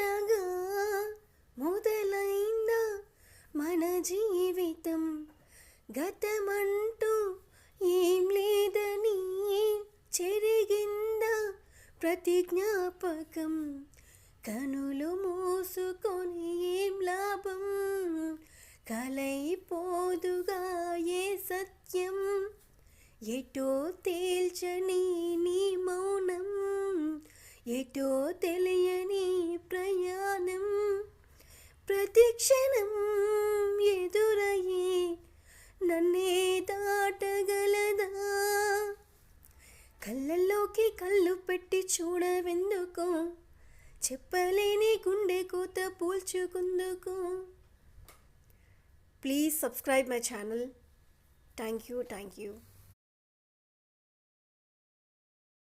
సరికొత్తగా మొదలైందా మన జీవితం? గతమంటూ ఏం లేదని చెరిగిందా ప్రతి జ్ఞాపకం? కనులు మూసుకొని ఏం లాభం? కలైపోదుగా ఏ సత్యం? ఎటో తేల్చని నీ మౌనం? ఎటో తెలియని ప్ర ప్రతి క్షణం ఎదురయ్యి నన్నే దాటగలదా? కళ్ళల్లోకి కళ్ళు పెట్టి చూడవెందుకు? చెప్పలేని గుండె కూత పూల్చుకుందుకు? Please subscribe my channel. Thank you thank you.